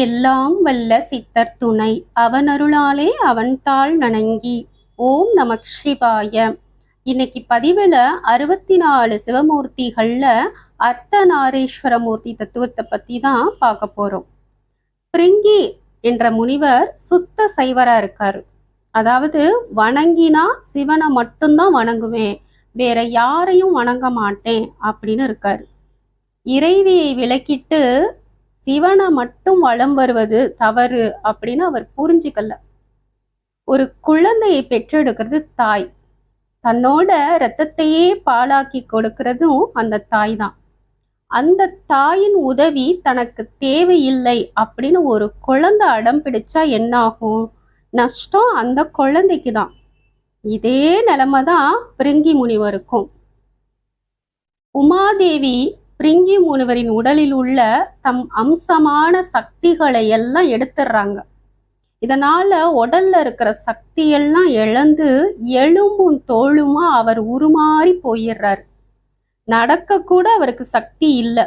எல்லாம் வல்ல சித்தர் துணை. அவனருளாலே அவன்தாள் நணங்கி ஓம் நமக் சிவாய. இன்னைக்கு பதிவில் அறுபத்தி நாலு சிவமூர்த்திகள்ல அர்த்தநாரீஸ்வர மூர்த்தி தத்துவத்தை பற்றி தான் பார்க்க போகிறோம் பிரிங்கி என்ற முனிவர் சுத்த சைவராக இருக்கார். அதாவது வணங்கினா சிவனை மட்டும்தான் வணங்குவேன். வேற யாரையும் வணங்க மாட்டேன் அப்படின்னு இருக்கார். இறைவியை விலக்கிட்டு சிவனை மட்டும் வலம் வருவது தவறு அப்படின்னு அவர் புரிஞ்சுக்கல. ஒரு குழந்தையை பெற்றெடுக்கிறது தாய். தன்னோட இரத்தத்தையே பாலாக்கி கொடுக்கிறதும் அந்த தாய் தான். அந்த தாயின் உதவி தனக்கு தேவையில்லை அப்படின்னு ஒரு குழந்தை அடம் பிடிச்சா என்னாகும்? நஷ்டம் அந்த குழந்தைக்கு தான். இதே நிலைமை தான் பிருங்கி முனிவருக்கும். உமாதேவி பிரிங்கி முனிவரின் உடலில் உள்ள தம் அம்சமான சக்திகளை எல்லாம் எடுத்துடுறாங்க இதனால உடல்ல இருக்கிற சக்தி எல்லாம் இழந்து எலும்பும் தோளுமா அவர் உருமாறி போயிடுறாரு நடக்க கூட அவருக்கு சக்தி இல்லை.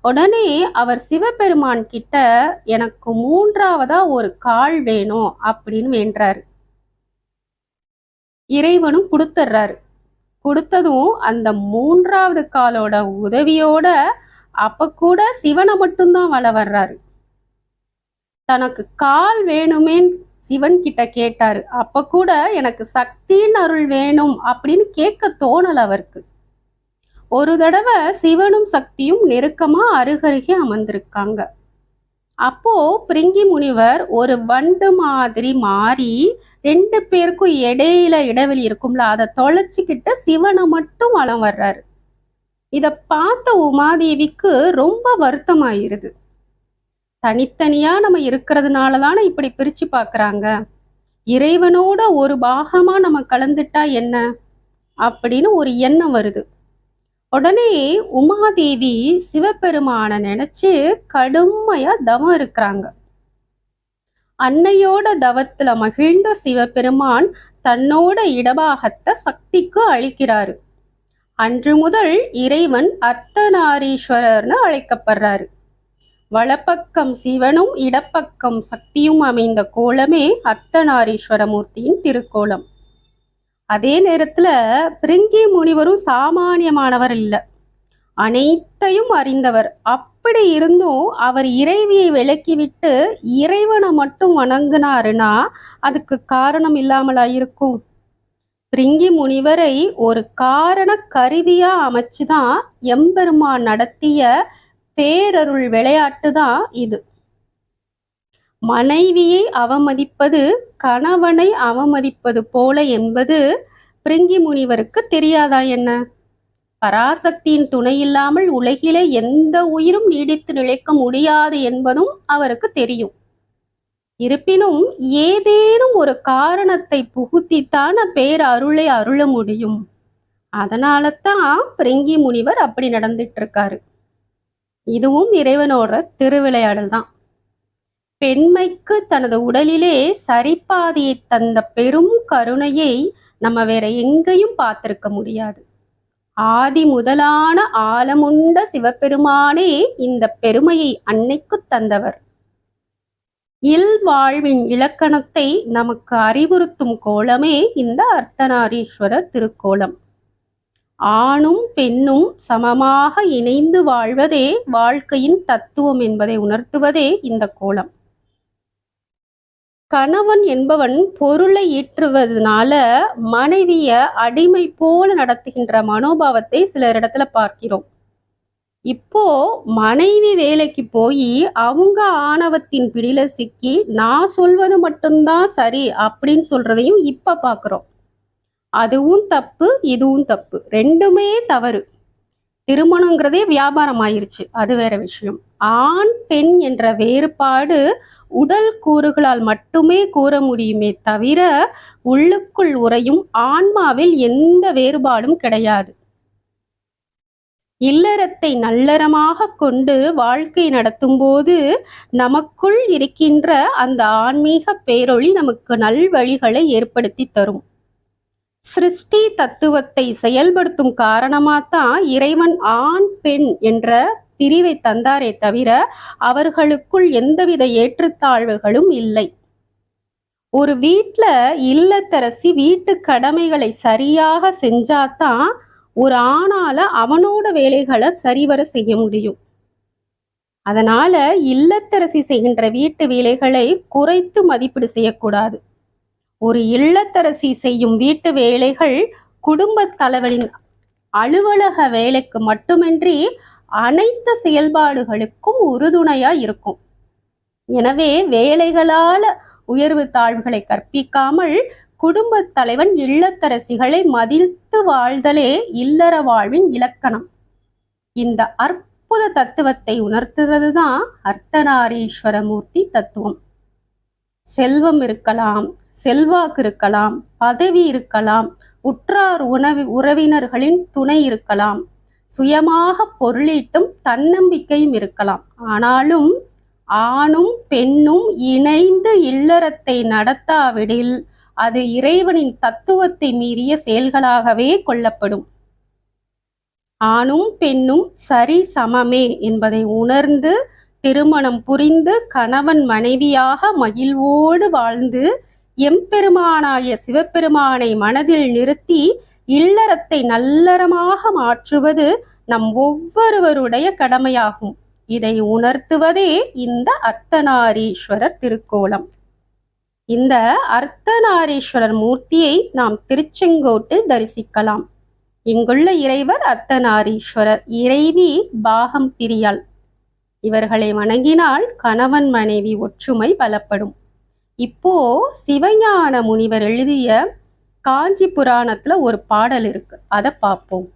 உடனே அவர் சிவபெருமான் கிட்ட எனக்கு மூன்றாவதா ஒரு கால் வேணும் அப்படின்னு வேண்டாரு இறைவனும் கொடுத்துட்றாரு கொடுத்ததும் அந்த மூன்றாவது காலோட உதவியோட அப்ப கூட சிவனை மட்டும்தான் வள வர்றாரு. தனக்கு கால் வேணுமேன்னு சிவன் கிட்ட கேட்டாரு. அப்ப கூட எனக்கு சக்தியின் அருள் வேணும் அப்படின்னு கேட்க தோணல அவருக்கு. ஒரு தடவை சிவனும் சக்தியும் நெருக்கமா அருகருகே அமர்ந்திருக்காங்க. அப்போ பிரிங்கி முனிவர் ஒரு வண்டு மாதிரி மாறி ரெண்டு பேருக்கும் இடையில இடைவெளி இருக்கும்ல அதை தொலைச்சிக்கிட்ட சிவனை மட்டும் வளம் வர்றாரு. இத பார்த்த உமாதேவிக்கு ரொம்ப வருத்தமாயிருது. தனித்தனியா நம்ம இருக்கிறதுனால தானே இப்படி பிரிச்சு பார்க்கறாங்க? இறைவனோட ஒரு பாகமா நம்ம கலந்துட்டா என்ன? அப்படின்னு ஒரு எண்ணம் வருது. உடனே உமாதேவி சிவபெருமான நினைச்சு கடுமையா தவம் இருக்கிறாங்க. அன்னையோட தவத்துல மகிழ்ந்த சிவபெருமான் தன்னோட இடபாகத்தை சக்திக்கு அளிக்கிறாரு. அன்று முதல் இறைவன் அர்த்தநாரீஸ்வரர்னு அழைக்கப்படுறாரு. வலப்பக்கம் சிவனும் இடப்பக்கம் சக்தியும் அமைந்த கோலமே அர்த்தநாரீஸ்வர மூர்த்தியின் திருக்கோலம். அதே நேரத்துல பிரிங்கி முனிவரும் சாமானியமானவர் இல்லை. அனைத்தையும் அறிந்தவர் அப் அப்படி இருந்தும் அவர் இறைவியை விலக்கிவிட்டு இறைவனை மட்டும் வணங்கினாருன்னா அதுக்கு காரணம் இல்லாமலா இருக்கும் பிரிங்கி முனிவரை ஒரு காரண கருவியா அமைச்சுதான் எம்பெருமான் நடத்திய பேரருள் விளையாட்டு தான் இது. மனைவியை அவமதிப்பது கணவனை அவமதிப்பது போல என்பது பிரிங்கி முனிவருக்கு தெரியாதா என்ன? பராசக்தியின் துணை இல்லாமல் உலகிலே எந்த உயிரும் நீடித்து நிலைக்க முடியாது என்பதும் அவருக்கு தெரியும். இருப்பினும் ஏதேனும் ஒரு காரணத்தை புகுத்தித்தான் பேர் அருளை அருள முடியும். அதனால தான் பிரிங்கி முனிவர் அப்படி நடந்துட்டு இருக்காரு இதுவும் இறைவனோட திருவிளையாடல் தான். பெண்மைக்கு தனது உடலிலே சரிபாதியை தந்த பெரும் கருணையை நம்ம வேற எங்கேயும் பார்த்திருக்க முடியாது. ஆதி முதலான ஆலமுண்ட சிவபெருமானே இந்த பெருமையை அன்னைக்கு தந்தவர். இல் வாழ்வின் இலக்கணத்தை நமக்கு அறிவுறுத்தும் கோலமே இந்த அர்த்தநாரீஸ்வரர் திருக்கோலம். ஆணும் பெண்ணும் சமமாக இணைந்து வாழ்வதே வாழ்க்கையின் தத்துவம் என்பதை உணர்த்துவதே இந்த கோலம். கணவன் என்பவன் பொருளை ஈற்றுவதனால மனைவிய அடிமை போல நடத்துகின்ற மனோபாவத்தை சிலர் இடத்துல பார்க்கிறோம். இப்போ மனைவி வேலைக்கு போய் அவங்க ஆணவத்தின் பிடியில சிக்கி நான் சொல்வது மட்டும்தான் சரி அப்படின்னு சொல்றதையும் இப்ப பாக்குறோம். அதுவும் தப்பு இதுவும் தப்பு. ரெண்டுமே தவறு. திருமணங்கிறதே வியாபாரம் ஆயிருச்சு அது வேற விஷயம். ஆண் பெண் என்ற வேறுபாடு உடல் கூறுகளால் மட்டுமே கூற முடியுமே தவிர உள்ளுக்குள் உறையும் ஆன்மாவில் எந்த வேறுபாடும் கிடையாது. இல்லறத்தை நல்லறமாக கொண்டு வாழ்க்கை நடத்தும் போது நமக்குள் இருக்கின்ற அந்த ஆன்மீக பேரொளி நமக்கு நல்வழிகளை ஏற்படுத்தி தரும். சிருஷ்டி தத்துவத்தை செயல்படுத்தும் காரணமாத்தான் இறைவன் ஆண் பெண் என்ற பிரிவை தந்தாரே தவிர அவர்களுக்குள் எந்தவித ஏற்றுத்தாழ்வுகளும் இல்லை. ஒரு வீட்டில் இல்லத்தரசி வீட்டு கடமைகளை சரியாக செஞ்சாதான் ஒரு ஆணால அவனோட வேலைகளை சரிவர செய்ய முடியும். அதனால இல்லத்தரசி செய்கின்ற வீட்டு வேலைகளை குறைத்து மதிப்பீடு செய்யக்கூடாது. ஒரு இல்லத்தரசி செய்யும் வீட்டு வேலைகள் குடும்ப தலைவரின் அலுவலக வேலைக்கு மட்டுமின்றி அனைத்து செயல்பாடுகளுக்கும் உறுதுணையா இருக்கும். எனவே வேலைகளால உயர்வு தாழ்வுகளை கற்பிக்காமல் குடும்ப தலைவன் இல்லத்தரசிகளை மதித்து வாழ்தலே இல்லற வாழ்வின் இலக்கணம். இந்த அற்புத தத்துவத்தை உணர்த்துறது தான் அர்த்தநாரீஸ்வரமூர்த்தி தத்துவம். செல்வம் இருக்கலாம் செல்வாக்கு இருக்கலாம் பதவி இருக்கலாம் உற்றார் உணவு உறவினர்களின் துணை இருக்கலாம். சுயமாக பொருளீட்டும் தன்னம்பிக்கையும் இருக்கலாம். ஆனாலும் ஆணும் பெண்ணும் இணைந்து இல்லறத்தை நடத்தாவிடில் அது இறைவனின் தத்துவத்தை மீறிய செயல்களாகவே கொள்ளப்படும். ஆணும் பெண்ணும் சரி சமமே என்பதை உணர்ந்து திருமணம் புரிந்து கணவன் மனைவியாக மகிழ்வோடு வாழ்ந்து எம்பெருமானாய சிவபெருமானை மனதில் நிறுத்தி இல்லறத்தை நல்லறமாக மாற்றுவது நம் ஒவ்வொருவருடைய கடமையாகும். இதை உணர்த்துவதே இந்த அர்த்தநாரீஸ்வரர் திருக்கோலம். இந்த அர்த்தநாரீஸ்வரர் மூர்த்தியை நாம் திருச்செங்கோட்டில் தரிசிக்கலாம். இங்குள்ள இறைவர் அர்த்தநாரீஸ்வரர் இறைவி பாகம் பிரியாள். இவர்களை வணங்கினால் கணவன் மனைவி ஒற்றுமை பலப்படும். இப்போ சிவஞான முனிவர் எழுதிய காஞ்சி புராணத்துல ஒரு பாடல் இருக்கு. அதை பார்ப்போம்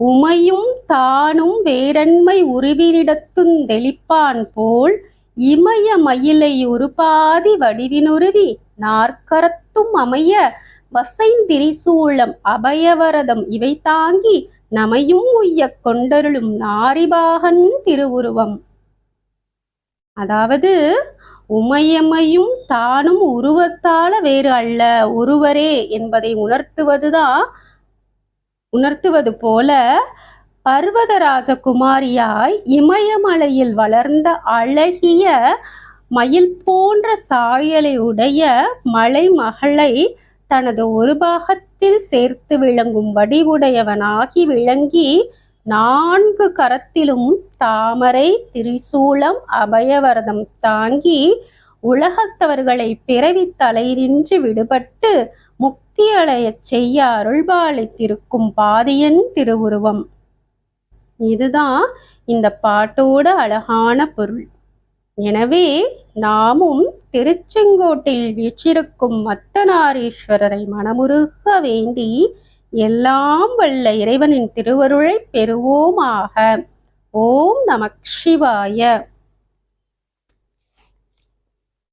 உமையும் தானும் வேரன்மை உருவினிடத்தும் தெளிப்பான் போல் இமய மயிலை உருபாதி வடிவினுருவி நாற்கரத்தும் அமைய வசைந்திரிசூலம் அபயவரதம் இவை தாங்கி நமையும் உய்ய கொண்டருளும் நாரிபாகன் திருவுருவம். அதாவது உமையமையும் தானும் உருவத்தால வேறு அல்ல ஒருவரே என்பதை உணர்த்துவதுதான் உணர்த்துவது போல பர்வதராஜ குமாரியாய் இமயமலையில் வளர்ந்த அழகிய மயில் போன்ற சாயலை உடைய மலை மகளை தனது ஒரு பாகத்தில் சேர்த்து விளங்கும் வடிவுடையவனாகி விளங்கி நான்கு கரத்திலும் தாமரை திரிசூலம் அபயவரதம் தாங்கி உலகத்தவர்களை பிறவி தலையின்றி விடுபட்டு முக்தி அலையச் செய்ய அருள்பாலித்திருக்கும் பாதியன் திருவுருவம். இதுதான் இந்த பாட்டோட அழகான பொருள். எனவே நாமும் திருச்செங்கோட்டில் வீற்றிருக்கும் மத்தனாரீஸ்வரரை மனமுருக வேண்டி எல்லாம் வல்ல இறைவனின் திருவருளை பெறுவோமாக. ஓம் நமக் சிவாய